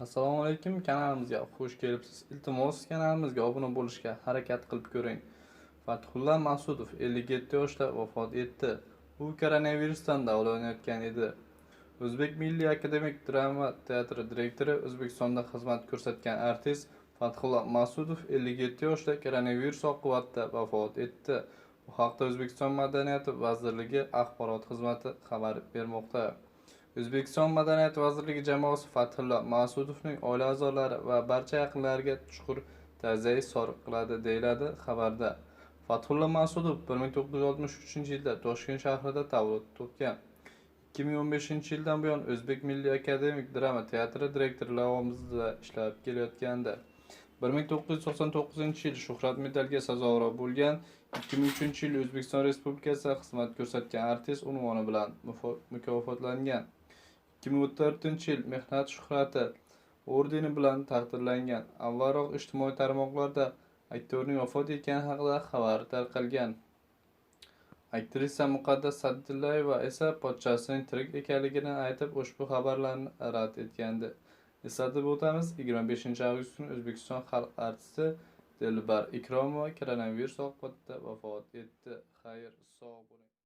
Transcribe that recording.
assalomu alaykum kanalimizga xush kelibsiz. Iltimos kanalimizga obuna bo'lishga harakat qilib ko'ring. Fathulla masudov 57 yoshda vafot etdi. U koronavirusdan davolanayotgan edi. O'zbek milliy akademik drama teatri direktori o'zbekistonda xizmat ko'rsatgan artist fathulla masudov 57 yoshda koronavirus oqibatida vafot etdi. Bu haqda o'zbekiston madaniyati vazirligi axborot xizmati xabar bermoqda. O'zbekiston madaniyat vazirligi jamoasi fathulla masudovning oila a'zolari va barcha yaqinlariga chuqur ta'ziya izhor qiladi deyiladi xabarda. Fathulla masudov 1963 yilda toshkent shahrida tavallud topgan. 2015 yildan buyon o'zbek milliy akademik drama teatri direktori lavozimida ishlab kelayotgandi. 1999 yil shuhrat medaliga sazovor bo'lgan 2003 yil o'zbekiston respublikasida xizmat ko'rsatgan artist unvoni bilan mufo- mukofotlangan. 2014 yil mehnat shuhrati ordeni bilan taqdirlangan. Avvalroq ijtimoiy tarmoqlarda aktyorning vafot etgani haqida xabar tarqalgan. Aktrisa muqaddas sa'dullayeva esa pochchasining tirik ekanligini aytib ushbu xabarlarni rad etgandi. Eslatib o'tamiz 25 avgust kuni o'zbekiston xalq artisti dilbar ikromova koronavirus oqibatida vafot